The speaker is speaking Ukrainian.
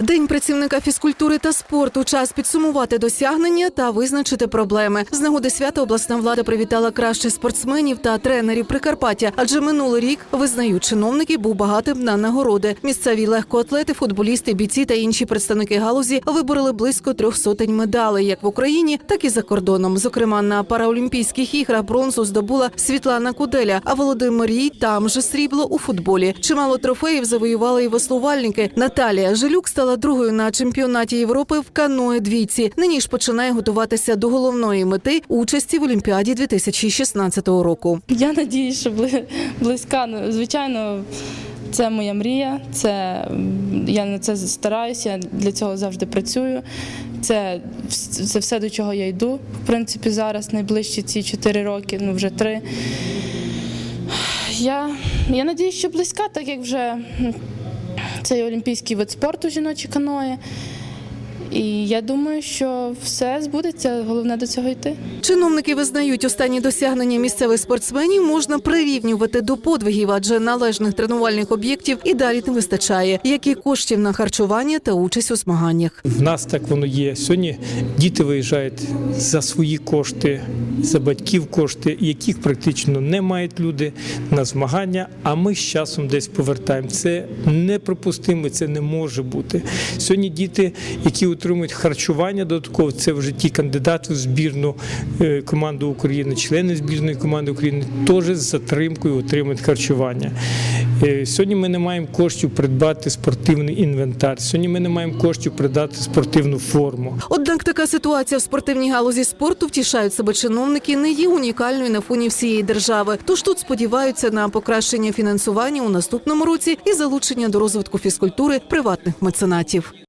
День працівника фізкультури та спорту. Час підсумувати досягнення та визначити проблеми. З нагоди свята обласна влада привітала кращих спортсменів та тренерів Прикарпаття, адже минулий рік визнають чиновники був багатим на нагороди. Місцеві легкоатлети, футболісти, бійці та інші представники галузі вибороли близько трьох сотень медалей, як в Україні, так і за кордоном. Зокрема, на параолімпійських іграх бронзу здобула Світлана Куделя, а Володимир Рій там же срібло у футболі. Чимало трофеїв завоювали і веслувальники. Наталія Жилюк стала другою на чемпіонаті Європи в каное двійці. Нині ж починає готуватися до головної мети участі в Олімпіаді 2016 року. Я надіюсь, що близька. Ну, Звичайно, це моя мрія. Це я на це стараюся, я для цього завжди працюю. Це, це все, до чого я йду. В принципі, зараз найближчі ці 4 роки, ну вже 3. Я, я надіюсь, що близька, так як вже це олімпійський вид спорту жіночі каної. І я думаю, що все збудеться, головне до цього йти. Чиновники визнають останні досягнення місцевих спортсменів можна прирівнювати до подвигів, адже належних тренувальних об'єктів і далі не вистачає, як і коштів на харчування та участь у змаганнях. В нас так воно є. Сьогодні діти виїжджають за свої кошти, за батьків кошти, яких практично не мають люди на змагання. А ми з часом десь повертаємо. Це неприпустимо, це не може бути. Сьогодні діти, які отримують харчування додатково, це вже ті кандидати в збірну е, команду України, члени збірної команди України, теж з затримкою отримують харчування. Е, Сьогодні ми не маємо коштів придбати спортивний інвентар. Сьогодні ми не маємо коштів придбати спортивну форму. Однак така ситуація в спортивній галузі спорту втішають себе чиновники не є унікальною на фоні всієї держави. Тож тут сподіваються на покращення фінансування у наступному році і залучення до розвитку фізкультури приватних меценатів.